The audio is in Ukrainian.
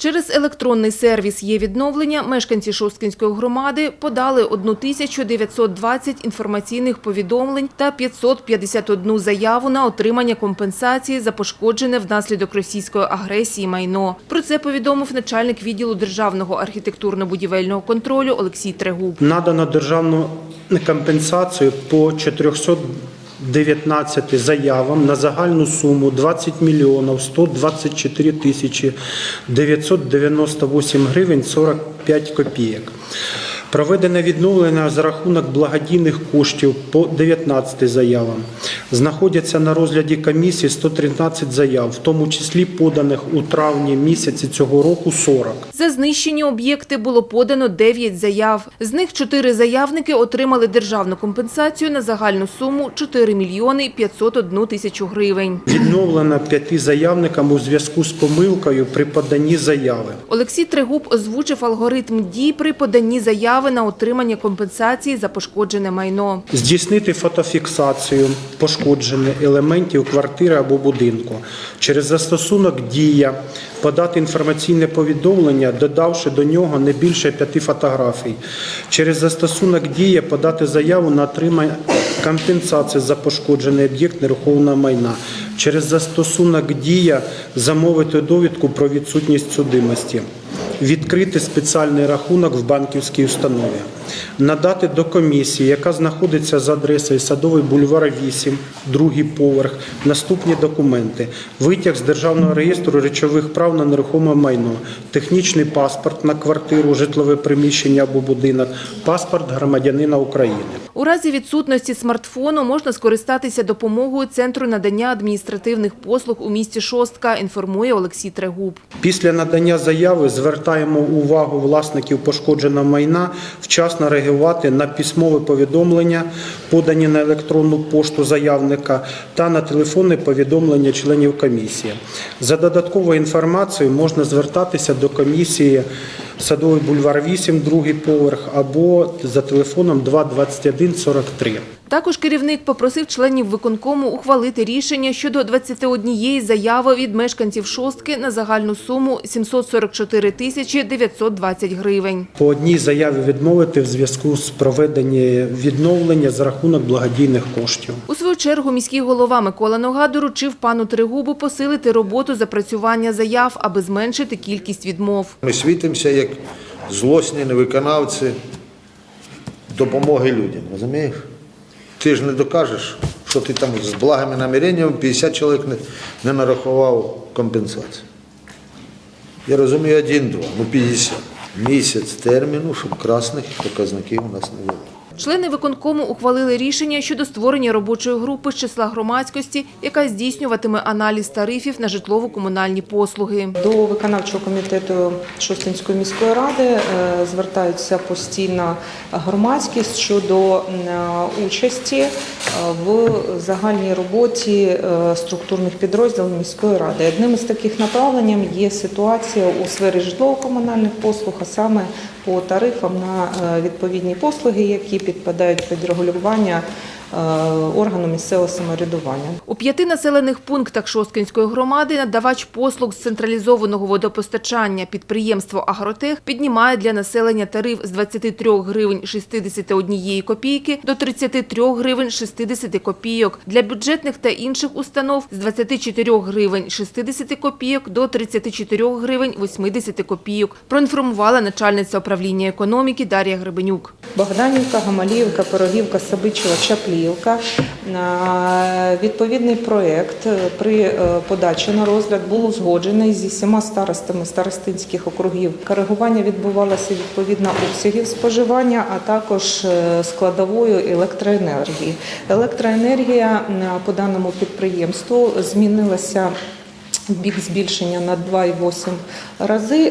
Через електронний сервіс є відновлення мешканці Шосткинської громади подали 1920 інформаційних повідомлень та 551 заяву на отримання компенсації за пошкоджене внаслідок російської агресії майно. Про це повідомив начальник відділу державного архітектурно-будівельного контролю Олексій Трегуб. Надано державну компенсацію по 419 заявам на загальну суму 20 мільйонів 124 тисячі 998 гривень 45 копійок. Проведене відновлення за рахунок благодійних коштів по 19 заявам. Знаходяться на розгляді комісії 113 заяв, в тому числі поданих у травні місяці цього року 40. За знищені об'єкти було подано 9 заяв. З них 4 заявники отримали державну компенсацію на загальну суму 4 мільйони 501 тисячу гривень. Відновлено п'яти заявникам у зв'язку з помилкою при поданні заяви. Олексій Трегуб озвучив алгоритм дій при поданні заяви на отримання компенсації за пошкоджене майно. Здійснити фотофіксацію пошкоджених елементів квартири або будинку. Через застосунок Дія подати інформаційне повідомлення, додавши до нього не більше п'яти фотографій. Через застосунок Дія подати заяву на отримання компенсації за пошкоджений об'єкт нерухомого майна. Через застосунок Дія замовити довідку про відсутність судимості. Відкрити спеціальний рахунок в банківській установі, надати до комісії, яка знаходиться за адресою Садовий бульвар 8, другий поверх, наступні документи: витяг з державного реєстру речових прав на нерухоме майно, технічний паспорт на квартиру, житлове приміщення або будинок, паспорт громадянина України. У разі відсутності смартфону можна скористатися допомогою Центру надання адміністративних послуг у місті Шостка, інформує Олексій Трегуб. Після надання заяви звертаємо увагу власників пошкодженого майна вчасно реагувати на письмове повідомлення, подані на електронну пошту заявника та на телефонне повідомлення членів комісії. За додатковою інформацією можна звертатися до комісії Садовий бульвар 8, другий поверх або за телефоном 221 43. Також керівник попросив членів виконкому ухвалити рішення щодо 21 заяви від мешканців Шостки на загальну суму 744 тисячі 920 гривень. По одній заяві відмовити в зв'язку з проведенням відновлення за рахунок благодійних коштів. У свою чергу міський голова Микола Нога доручив пану Трегубу посилити роботу запрацювання заяв, аби зменшити кількість відмов. Ми світимося як злосні невиконавці допомоги людям, розумієш? Ти ж не докажеш, що ти там з благими наміреннями 50 чоловік не, не нарахував компенсацію. Я розумію один-два, ну 50. Місяць терміну, щоб красних показників у нас не було. Члени виконкому ухвалили рішення щодо створення робочої групи з числа громадськості, яка здійснюватиме аналіз тарифів на житлово-комунальні послуги. До виконавчого комітету Шостинської міської ради е, звертаються постійно громадськість щодо е, участі е, в загальній роботі структурних підрозділів міської ради. Одним із таких направлень є ситуація у сфері житлово-комунальних послуг, а саме по тарифам на е, відповідні послуги, які підпадають під регулювання органу місцевого самоврядування. У п'яти населених пунктах Шосткинської громади надавач послуг з централізованого водопостачання підприємство «Агротех» піднімає для населення тариф з 23 гривень 61 копійки до 33 гривень 60 копійок. Для бюджетних та інших установ з 24 гривень 60 копійок до 34 гривень 80 копійок. Проінформувала начальниця управління економіки Дар'я Гребенюк. Богданівка, Гамаліївка, Пирогівка, Сабичева, Чаплівка. Е, Відповідний проєкт е, при е, подачі на розгляд був узгоджений зі всіма старостами старостинських округів. Коригування відбувалося відповідно обсягів споживання, а також е, складовою електроенергії. Електроенергія по даному підприємству змінилася в бік збільшення на 2,8 рази.